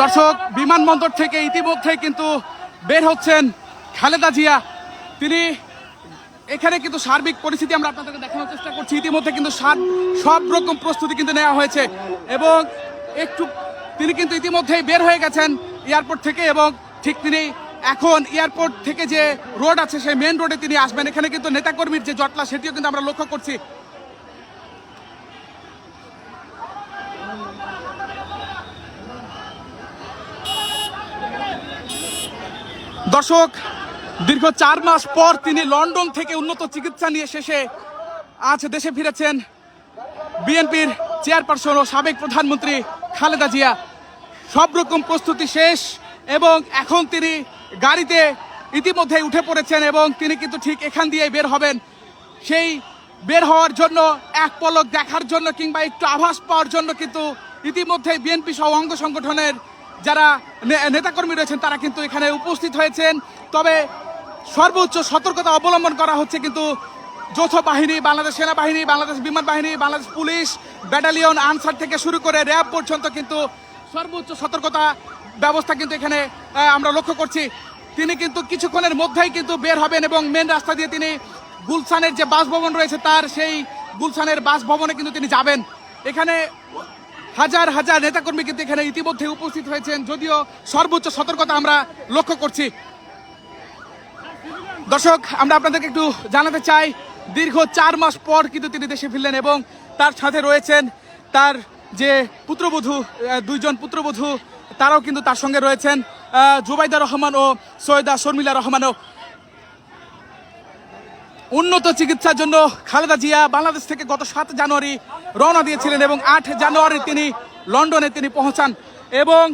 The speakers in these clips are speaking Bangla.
দর্শক, বিমানবন্দর থেকে ইতিমধ্যে কিন্তু বের হচ্ছেন খালেদা জিয়া। তিনি এখানে কিন্তু সার্বিক পরিস্থিতি আমরা আপনাদেরকে দেখানোর চেষ্টা করছি। ইতিমধ্যে কিন্তু সব রকম প্রস্তুতি কিন্তু নেওয়া হয়েছে এবং একটু, তিনি কিন্তু ইতিমধ্যেই বের হয়ে গেছেন এয়ারপোর্ট থেকে এবং ঠিক তিনি এখন এয়ারপোর্ট থেকে যে রোড আছে, সেই মেন রোডে তিনি আসবেন। এখানে কিন্তু নেতাকর্মীর যে জটলা, সেটিও কিন্তু আমরা লক্ষ্য করছি। দর্শক, দীর্ঘ চার মাস পর তিনি লন্ডন থেকে উন্নত চিকিৎসা নিয়ে শেষে আজ দেশে ফিরেছেন বিএনপির চেয়ারপারসন ও সাবেক প্রধানমন্ত্রী খালেদা জিয়া। সব রকম প্রস্তুতি শেষ এবং এখন তিনি গাড়িতে ইতিমধ্যে উঠে পড়েছেন এবং তিনি কিন্তু ঠিক এখান দিয়ে বের হবেন। সেই বের হওয়ার জন্য, এক পলক দেখার জন্য কিংবা একটু আভাস পাওয়ার জন্য কিন্তু ইতিমধ্যে বিএনপি সহ অঙ্গ সংগঠনের যারা নেতাকর্মী রয়েছেন, তারা কিন্তু এখানে উপস্থিত হয়েছেন। তবে সর্বোচ্চ সতর্কতা অবলম্বন করা হচ্ছে কিন্তু যৌথ বাহিনী, বাংলাদেশ সেনাবাহিনী, বাংলাদেশ বিমান বাহিনী, বাংলাদেশ পুলিশ, ব্যাটালিয়ন, আনসার থেকে শুরু করে র্যাব পর্যন্ত কিন্তু সর্বোচ্চ সতর্কতা ব্যবস্থা কিন্তু এখানে আমরা লক্ষ্য করছি। তিনি কিন্তু কিছুক্ষণের মধ্যেই কিন্তু বের হবেন এবং মেন রাস্তা দিয়ে তিনি গুলশানের যে বাসভবন রয়েছে, তার সেই গুলশানের বাসভবনে কিন্তু তিনি যাবেন। এখানে হাজার হাজার নেতাকর্মী কিন্তু এখানে ইতিমধ্যে উপস্থিত হয়েছেন। যদিও সর্বোচ্চ সতর্কতা আমরা লক্ষ্য করছি। দর্শক, আমরা আপনাদেরকে একটু জানাতে চাই, দীর্ঘ চার মাস পর কিন্তু তিনি দেশে ফিরলেন এবং তার সাথে রয়েছেন তার যে পুত্রবধূ দুইজন পুত্রবধূ, তারাও কিন্তু তার সঙ্গে রয়েছেন। জুবাইদা রহমান ও সৈয়দা শর্মিলা রহমানও উন্নত চিকিৎসার জন্য খালেদা জিয়া বাংলাদেশ থেকে গত সাত জানুয়ারি রওনা দিয়েছিলেন এবং আট জানুয়ারি তিনি লন্ডনে তিনি পৌঁছান এবং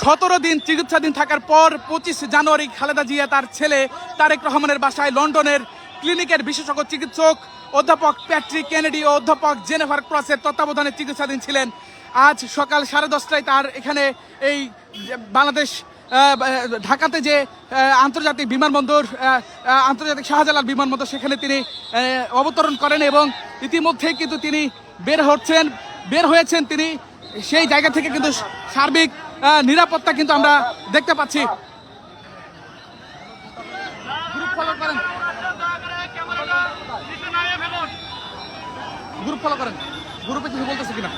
সতেরো দিন চিকিৎসাধীন থাকার পর পঁচিশ জানুয়ারি খালেদা জিয়া তার ছেলে তারেক রহমানের বাসায় লন্ডনের ক্লিনিকের বিশেষজ্ঞ চিকিৎসক অধ্যাপক প্যাট্রিক কেনেডি ও অধ্যাপক জেনেভার ক্রসের তত্ত্বাবধানে চিকিৎসাধীন ছিলেন। আজ সকাল সাড়ে দশটায় তার এখানে এই বাংলাদেশ ঢাকাতে যে আন্তর্জাতিক বিমানবন্দর আন্তর্জাতিক শাহজালাল বিমানবন্দর, সেখানে তিনি অবতরণ করেন এবং ইতিমধ্যেই কিন্তু তিনি বের হচ্ছেন, বের হয়েছেন তিনি। সেই জায়গা থেকে কিন্তু সার্বিক নিরাপত্তা কিন্তু আমরা দেখতে পাচ্ছি। গ্রুপ ফলো করেন। গ্রুপে কিছু বলতেছে কিনা?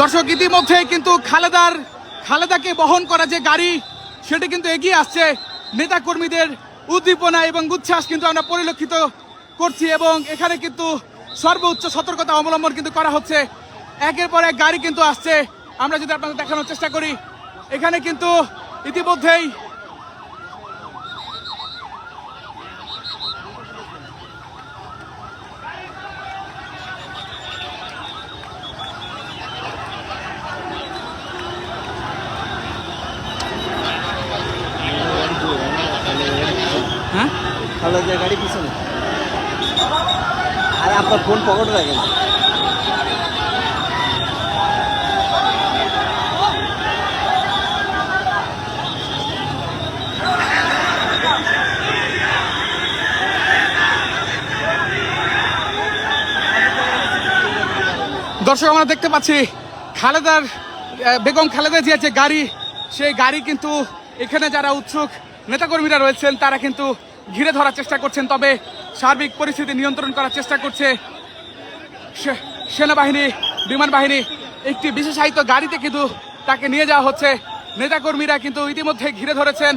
দর্শক, ইতিমধ্যে কিন্তু খালেদার খালেদাকে বহন করা যে গাড়ি, সেটি কিন্তু এগিয়ে আসছে। নেতা কর্মীদের উদ্দীপনা এবং উচ্ছ্বাস কিন্তু আমরা পরিলক্ষিত করছি এবং এখানে কিন্তু সর্বোচ্চ সতর্কতা অবলম্বন কিন্তু করা হচ্ছে। একের পর এক গাড়ি কিন্তু আসছে। আমরা যদি আপনাদের দেখানোর চেষ্টা করি এখানে কিন্তু ইতিমধ্যেই হ্যাঁ? গাড়ি পিছনে। আরে আপনার ফোন পকেটে রাখেন। দর্শক, আমরা দেখতে পাচ্ছি খালেদার বেগম খালেদা জিয়ার যে গাড়ি, সেই গাড়ি কিন্তু এখানে যারা উৎসুক নেতাকর্মীরা রয়েছেন, তারা কিন্তু ঘিরে ধরার চেষ্টা করছেন। তবে সার্বিক পরিস্থিতি নিয়ন্ত্রণ করার চেষ্টা করছে সেনাবাহিনী, বিমান বাহিনী। একটি বিশেষায়িত গাড়িতে কিন্তু তাকে নিয়ে যাওয়া হচ্ছে। নেতাকর্মীরা কিন্তু ইতিমধ্যে ঘিরে ধরেছেন।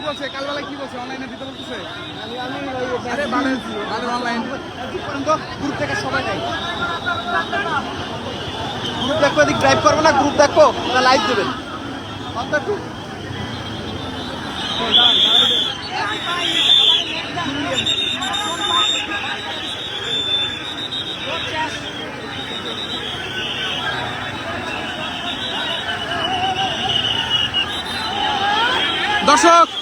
কি বলছে? কালবেলায় কি বলছে? অনলাইনে দিতে বলতেছে? আরে ভালো ভালো অনলাইন গ্রুপ থেকে সবাই নাই গ্রুপ দেখব এদিক ড্রাইভ করব না গ্রুপ দেখব না লাইভ দেবেন দর্শক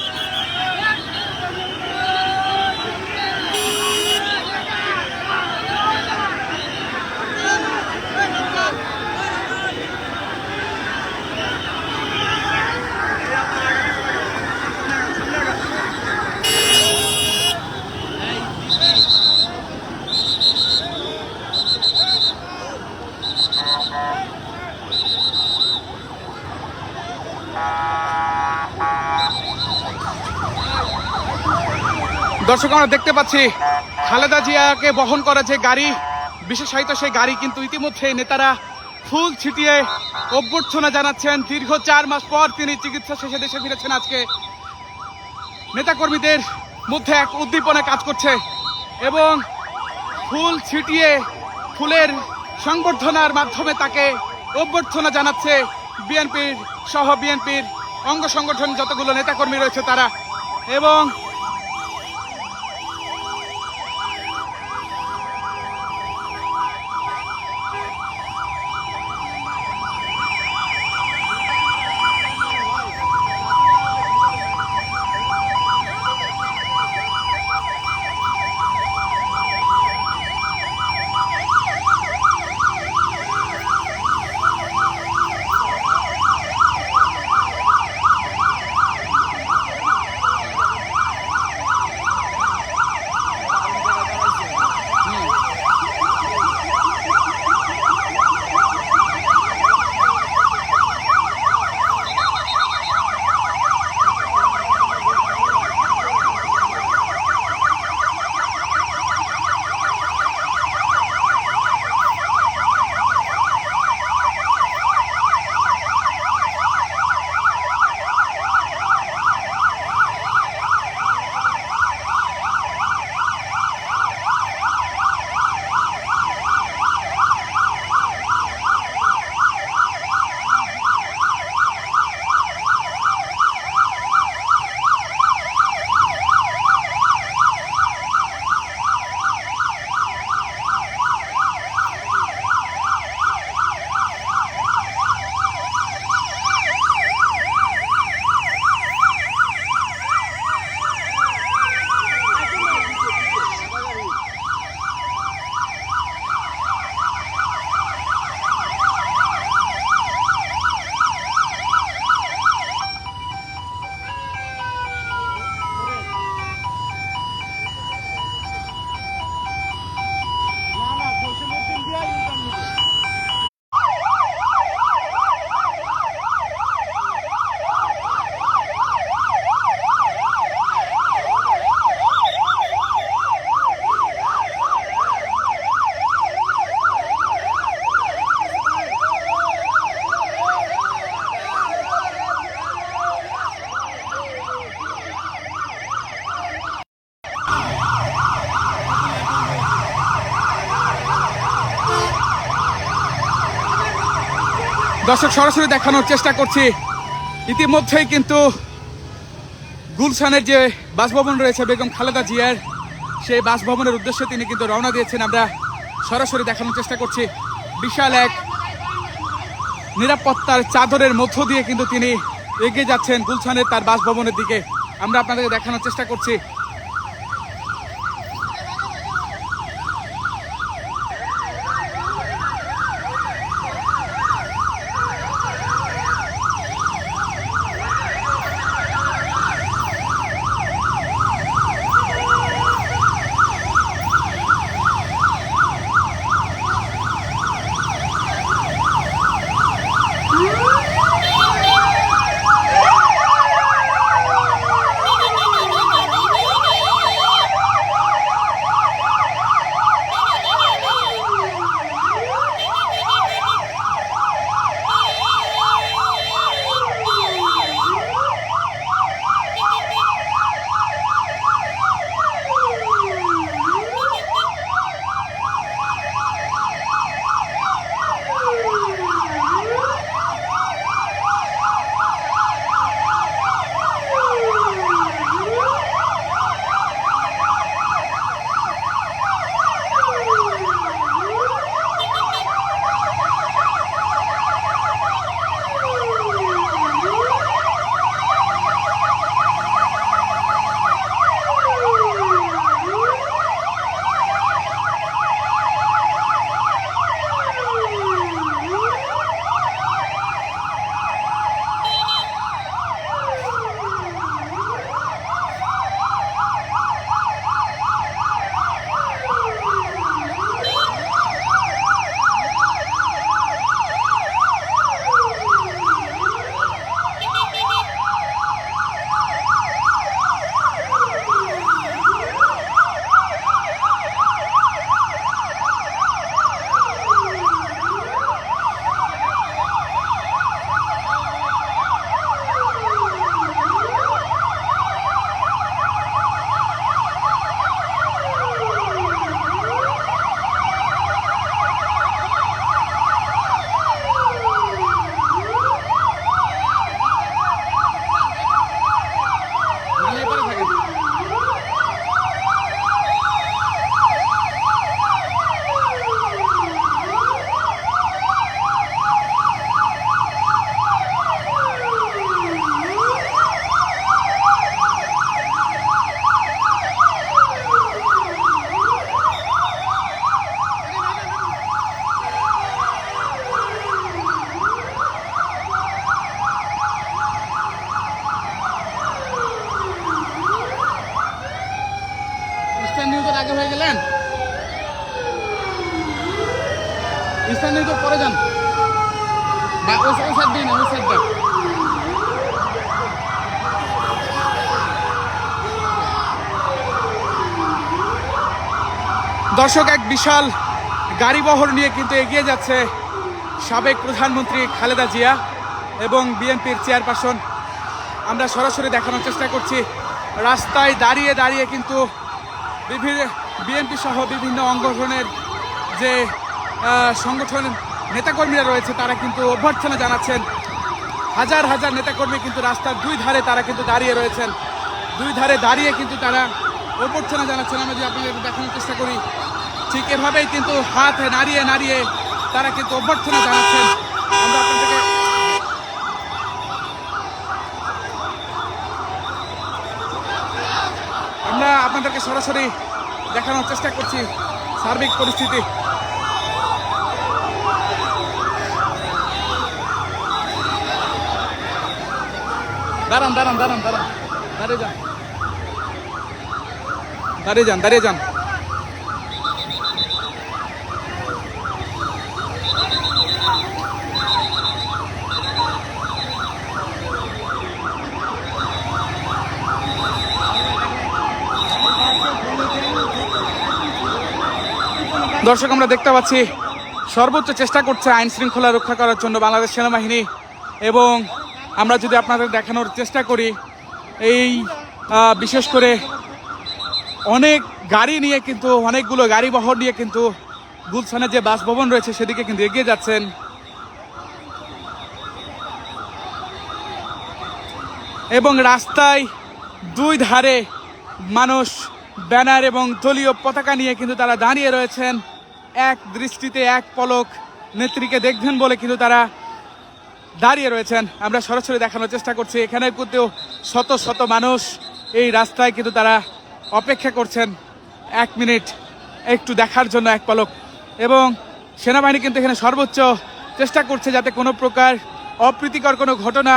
দর্শক, আমরা দেখতে পাচ্ছি খালেদা জিয়াকে বহন করা যে গাড়ি, বিশেষায়িত সেই গাড়ি কিন্তু ইতিমধ্যে নেতারা ফুল ছিটিয়ে অভ্যর্থনা জানাচ্ছেন। দীর্ঘ চার মাস পর তিনি চিকিৎসা শেষে দেশে ফিরেছেন আজকে। নেতাকর্মীদের মধ্যে এক উদ্দীপনা কাজ করছে এবং ফুল ছিটিয়ে ফুলের সংবর্ধনার মাধ্যমে তাকে অভ্যর্থনা জানাচ্ছে বিএনপির সহ বিএনপির অঙ্গ সংগঠন যতগুলো নেতাকর্মী রয়েছে তারা। এবং দর্শক সরাসরি দেখানোর চেষ্টা করছি। ইতিমধ্যেই কিন্তু গুলশানের যে বাসভবন রয়েছে, বেগম খালেদা জিয়ার সেই বাসভবনের উদ্দেশ্যে তিনি কিন্তু রওনা দিয়েছেন। আমরা সরাসরি দেখানোর চেষ্টা করছি। বিশাল এক নিরাপত্তার চাদরের মধ্য দিয়ে কিন্তু তিনি এগিয়ে যাচ্ছেন গুলশানের তার বাসভবনের দিকে। আমরা আপনাদেরকে দেখানোর চেষ্টা করছি। দর্শক এক বিশাল গাড়ি বহর নিয়ে কিন্তু এগিয়ে যাচ্ছে সাবেক প্রধানমন্ত্রী খালেদা জিয়া এবং বিএনপির চেয়ারপারসন। আমরা সরাসরি দেখানোর চেষ্টা করছি। রাস্তায় দাঁড়িয়ে দাঁড়িয়ে কিন্তু বিভিন্ন বিএনপি সহ বিভিন্ন অঙ্গনের যে আহ, সংগঠনের নেতাকর্মীরা রয়েছে তারা কিন্তু অভ্যর্থনা জানাচ্ছেন। হাজার হাজার নেতাকর্মী কিন্তু রাস্তার দুই ধারে তারা কিন্তু দাঁড়িয়ে রয়েছেন। দুই ধারে দাঁড়িয়ে কিন্তু তারা অভ্যর্থনা জানাচ্ছেন আমরা যদি আপনাদের দেখানোর চেষ্টা করি। ঠিক এভাবেই কিন্তু হাত নাড়িয়ে নাড়িয়ে তারা কিন্তু অভ্যর্থনা জানাচ্ছেন। আমরা আপনাদেরকে আমরা আপনাদেরকে সরাসরি দেখানোর চেষ্টা করছি সার্বিক পরিস্থিতি। দাঁড়ান দাঁড়ান দাঁড়ান দাঁড়ান। দাঁড়িয়ে যান। দাঁড়িয়ে যান দাঁড়িয়ে যান। দর্শক, আমরা দেখতে পাচ্ছি, সর্বোচ্চ চেষ্টা করছে আইন শৃঙ্খলা রক্ষা করার জন্য বাংলাদেশ সেনাবাহিনী। এবং আমরা যদি আপনাদের দেখানোর চেষ্টা করি, এই বিশেষ করে অনেক গাড়ি নিয়ে কিন্তু, অনেকগুলো গাড়ি বহর নিয়ে কিন্তু গুলশানের যে বাসভবন রয়েছে সেদিকে কিন্তু এগিয়ে যাচ্ছেন। এবং রাস্তায় দুই ধারে মানুষ, ব্যানার এবং দলীয় পতাকা নিয়ে কিন্তু তারা দাঁড়িয়ে রয়েছেন। এক দৃষ্টিতে এক পলক নেত্রীকে দেখবেন বলে কিন্তু তারা দাঁড়িয়ে রয়েছেন। আমরা সরাসরি দেখানোর চেষ্টা করছি, এখানে কিন্তু শত শত মানুষ এই রাস্তায় কিন্তু তারা অপেক্ষা করছেন এক মিনিট, একটু দেখার জন্য এক পলক। এবং সেনাবাহিনী কিন্তু এখানে সর্বোচ্চ চেষ্টা করছে যাতে কোনো প্রকার অপ্রীতিকর কোনো ঘটনা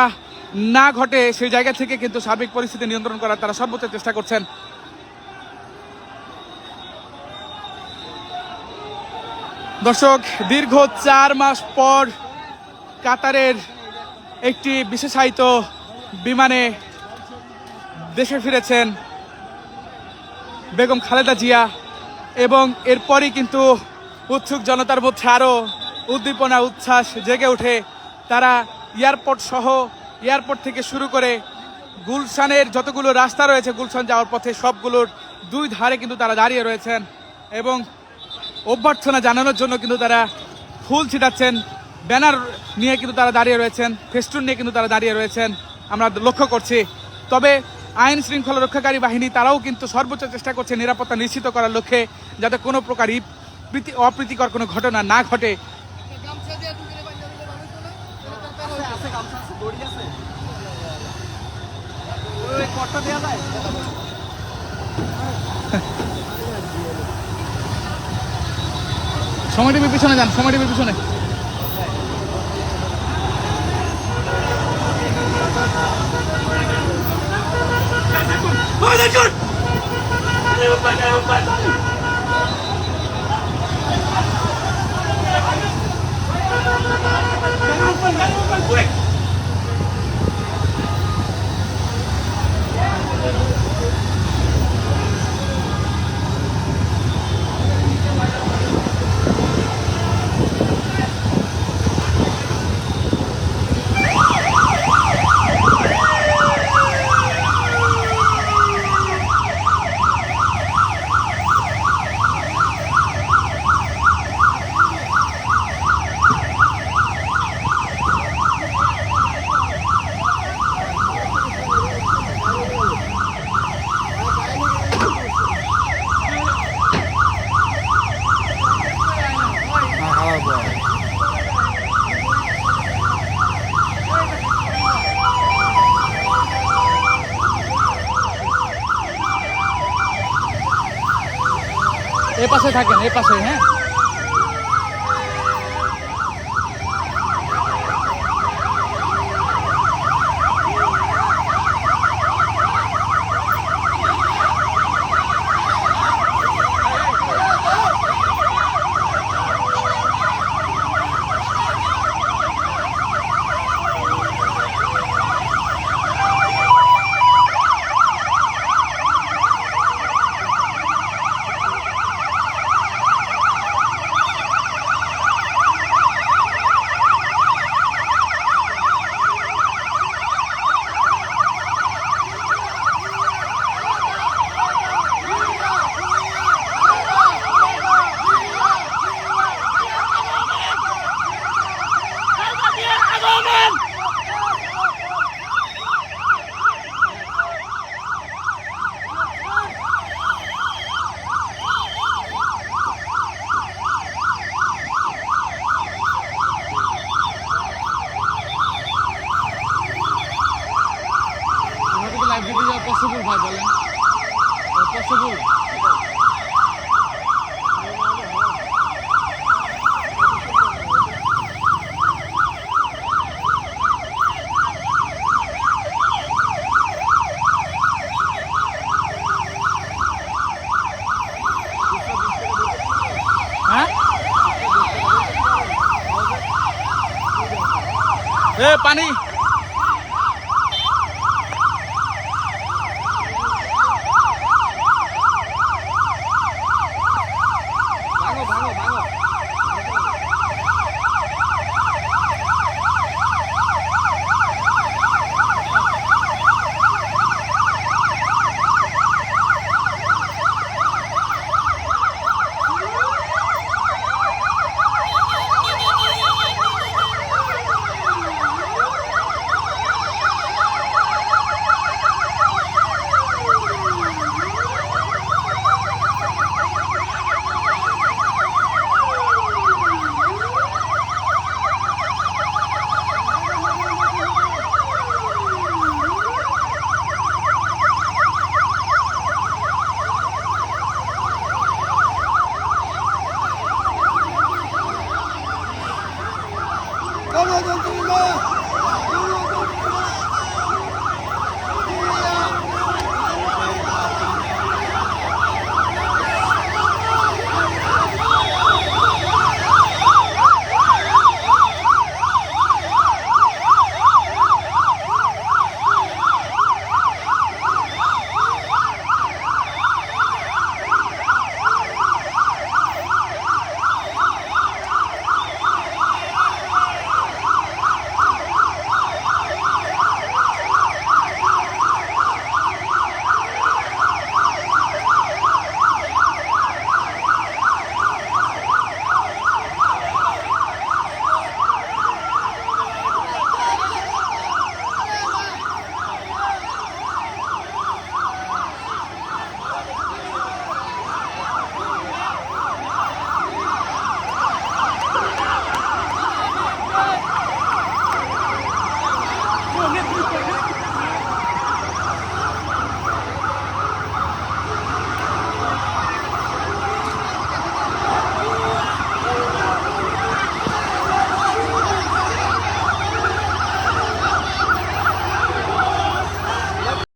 না ঘটে, সেই জায়গা থেকে কিন্তু সার্বিক পরিস্থিতি নিয়ন্ত্রণ করার তারা সর্বোচ্চ চেষ্টা করছেন। দর্শক, দীর্ঘ চার মাস পর কাতারের একটি বিশেষায়িত বিমানে দেশে ফিরেছেন বেগম খালেদা জিয়া এবং এরপরই কিন্তু উৎসুক জনতার মধ্যে আরও উদ্দীপনা, উচ্ছ্বাস জেগে ওঠে। তারা এয়ারপোর্ট সহ এয়ারপোর্ট থেকে শুরু করে গুলশানের যতগুলো রাস্তা রয়েছে, গুলশান যাওয়ার পথে সবগুলোর দুই ধারে কিন্তু তারা দাঁড়িয়ে রয়েছেন এবং অভ্যর্থনা জানানোর জন্য কিন্তু তারা ফুল ছিটাচ্ছেন। ব্যানার নিয়ে কিন্তু তারা দাঁড়িয়ে রয়েছেন, ফেস্টুন নিয়ে কিন্তু তারা দাঁড়িয়ে রয়েছেন। আমরা লক্ষ্য করছি। তবে আইন শৃঙ্খলা রক্ষাকারী বাহিনী তারাও কিন্তু সর্বোচ্চ চেষ্টা করছে নিরাপত্তা নিশ্চিত করার লক্ষ্যে যাতে কোনো প্রকার প্রীতি- অপ্রীতিকর কোনো ঘটনা না ঘটে। সময়টিভির পিছনে যান আছে, আছে kecut. Lepas dah lepas. Jangan lupa, jangan lupa, quick! ทักอย่างนี้ปะสิฮะ पानी।